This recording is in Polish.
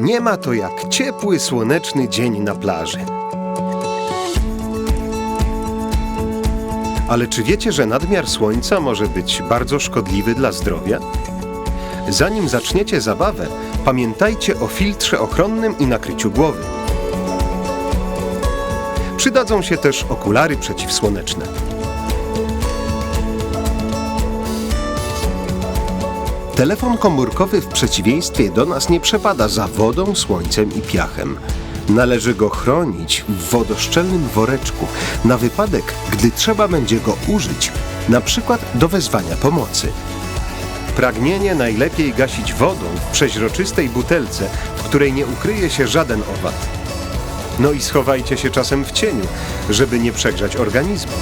Nie ma to jak ciepły, słoneczny dzień na plaży. Ale czy wiecie, że nadmiar słońca może być bardzo szkodliwy dla zdrowia? Zanim zaczniecie zabawę, pamiętajcie o filtrze ochronnym i nakryciu głowy. Przydadzą się też okulary przeciwsłoneczne. Telefon komórkowy w przeciwieństwie do nas nie przepada za wodą, słońcem i piachem. Należy go chronić w wodoszczelnym woreczku na wypadek, gdy trzeba będzie go użyć, na przykład do wezwania pomocy. Pragnienie najlepiej gasić wodą w przeźroczystej butelce, w której nie ukryje się żaden owad. No i schowajcie się czasem w cieniu, żeby nie przegrzać organizmu.